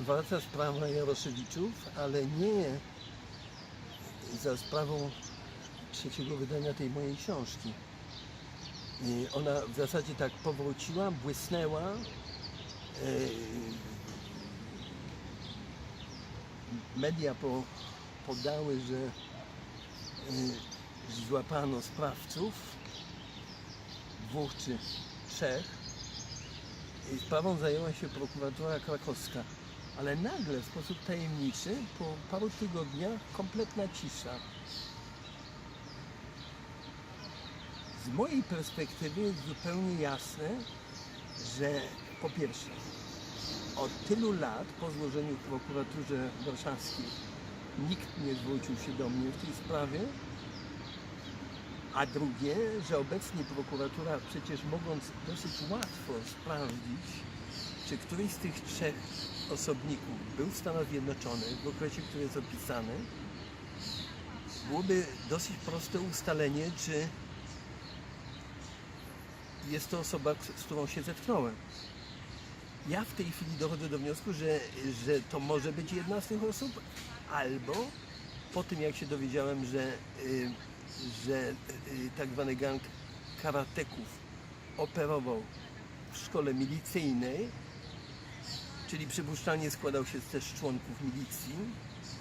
wraca sprawa Jaroszewiczów, ale nie za sprawą trzeciego wydania tej mojej książki. Ona w zasadzie tak powróciła, błysnęła. e, Media po, podały, że e, złapano sprawców, dwóch czy trzech. Sprawą zajęła się prokuratura krakowska. Ale nagle, w sposób tajemniczy, po paru tygodniach, kompletna cisza. Z mojej perspektywy jest zupełnie jasne, że po pierwsze, od tylu lat po złożeniu w prokuraturze warszawskiej nikt nie zwrócił się do mnie w tej sprawie, a drugie, że obecnie prokuratura przecież mogąc dosyć łatwo sprawdzić, czy któryś z tych trzech osobników był w Stanach Zjednoczonych w okresie, który jest opisany, byłoby dosyć proste ustalenie, czy jest to osoba, z którą się zetknąłem. Ja w tej chwili dochodzę do wniosku, że, że to może być jedna z tych osób, albo po tym jak się dowiedziałem, że, y, że y, tak zwany gang karateków operował w szkole milicyjnej, czyli przypuszczalnie składał się też z członków milicji,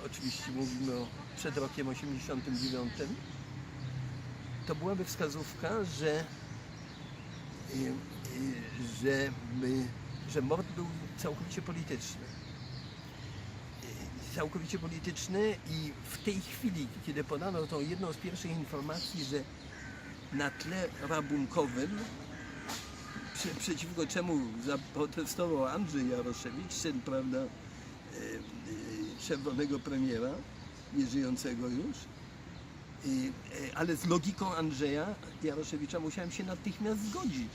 oczywiście mówimy o przed rokiem 89, to byłaby wskazówka, że y, y, że, że mord był całkowicie polityczny. Y, Całkowicie polityczny i w tej chwili, kiedy podano tą jedną z pierwszych informacji, że na tle rabunkowym, przeciwko czemu zaprotestował Andrzej Jaroszewicz, syn, prawda, y, y, czerwonego premiera, nieżyjącego już, y, ale z logiką Andrzeja Jaroszewicza musiałem się natychmiast zgodzić.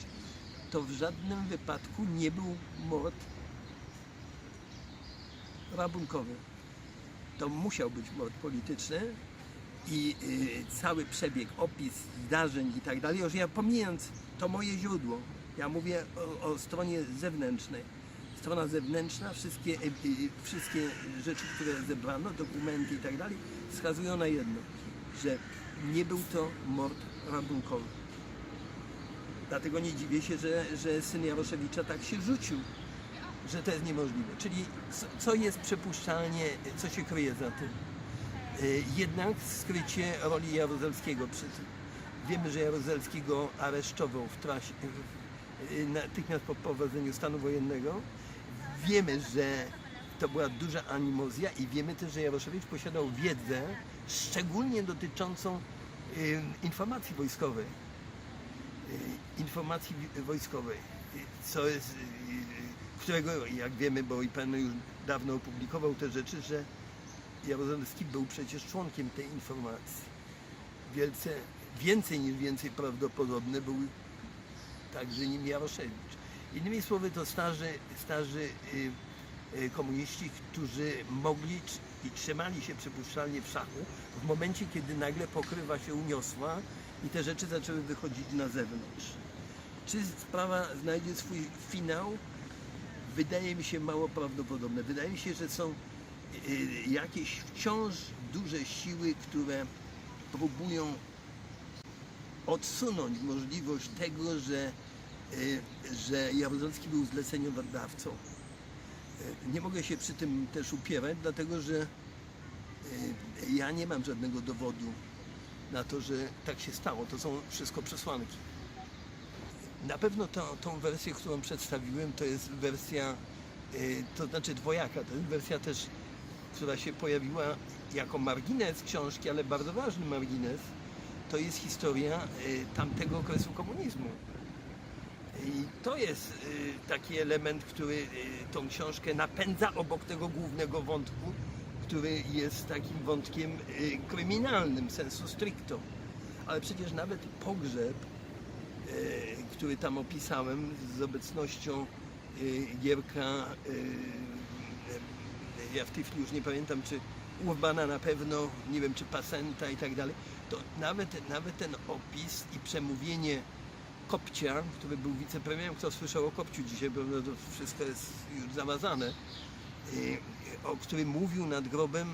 To w żadnym wypadku nie był mord rabunkowy. To musiał być mord polityczny i cały przebieg, opis zdarzeń i tak dalej, już ja pomijając to moje źródło, ja mówię o, o stronie zewnętrznej. Strona zewnętrzna, wszystkie, y, y, wszystkie rzeczy, które zebrano, dokumenty i tak dalej, wskazują na jedno, że nie był to mord rabunkowy. Dlatego nie dziwię się, że, że syn Jaroszewicza tak się rzucił, że to jest niemożliwe. Czyli co- jest przypuszczalnie, co się kryje za tym? Y, Jednak skrycie roli Jaruzelskiego przy tym. Wiemy, że Jaruzelskiego aresztował w trasie, natychmiast po prowadzeniu stanu wojennego. Wiemy, że to była duża animozja i wiemy też, że Jaroszewicz posiadał wiedzę szczególnie dotyczącą y, informacji wojskowej. Y, informacji wojskowej, y, co jest, y, y, którego, jak wiemy, bo i pan już dawno opublikował te rzeczy, że Jaruzelski był przecież członkiem tej informacji. Wielce, więcej niż więcej prawdopodobny był także nim Jaroszewicz. Innymi słowy, to starzy, starzy y, y, komuniści, którzy mogli i trzymali się przypuszczalnie w szachu w momencie, kiedy nagle pokrywa się uniosła i te rzeczy zaczęły wychodzić na zewnątrz. Czy sprawa znajdzie swój finał? Wydaje mi się mało prawdopodobne. Wydaje mi się, że są y, jakieś wciąż duże siły, które próbują odsunąć możliwość tego, że, y, że Jaruzelski był zleceniodawcą. Y, Nie mogę się przy tym też upierać, dlatego że y, ja nie mam żadnego dowodu na to, że tak się stało. To są wszystko przesłanki. Na pewno to, tą wersję, którą przedstawiłem, to jest wersja, to znaczy dwojaka. To jest wersja też, która się pojawiła jako margines książki, ale bardzo ważny margines. To jest historia y, tamtego okresu komunizmu. I to jest y, taki element, który y, tą książkę napędza obok tego głównego wątku, który jest takim wątkiem kryminalnym sensu stricto. Ale przecież nawet pogrzeb, który tam opisałem z obecnością Gierka, ja w tej chwili już nie pamiętam, czy Urbana na pewno, nie wiem, czy Pasenta i tak dalej, to nawet, nawet ten opis i przemówienie Kopcia, który był wicepremierem, kto słyszał o Kopciu dzisiaj, bo no to wszystko jest już zamazane, y, o którym mówił nad grobem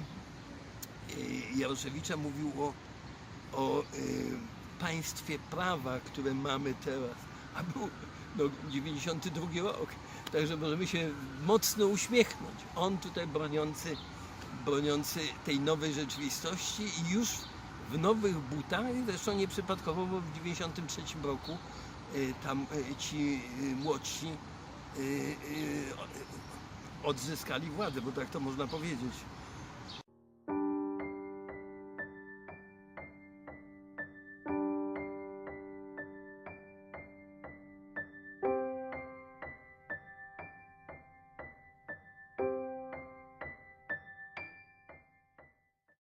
y, Jaroszewicza, mówił o, o y, państwie prawa, które mamy teraz. A był no, 92 rok, także możemy się mocno uśmiechnąć. On tutaj broniący, broniący tej nowej rzeczywistości i już w nowych butach, zresztą nieprzypadkowo, bo w 93 roku y, tam y, ci y, młodsi odzyskali władzę, bo tak to można powiedzieć.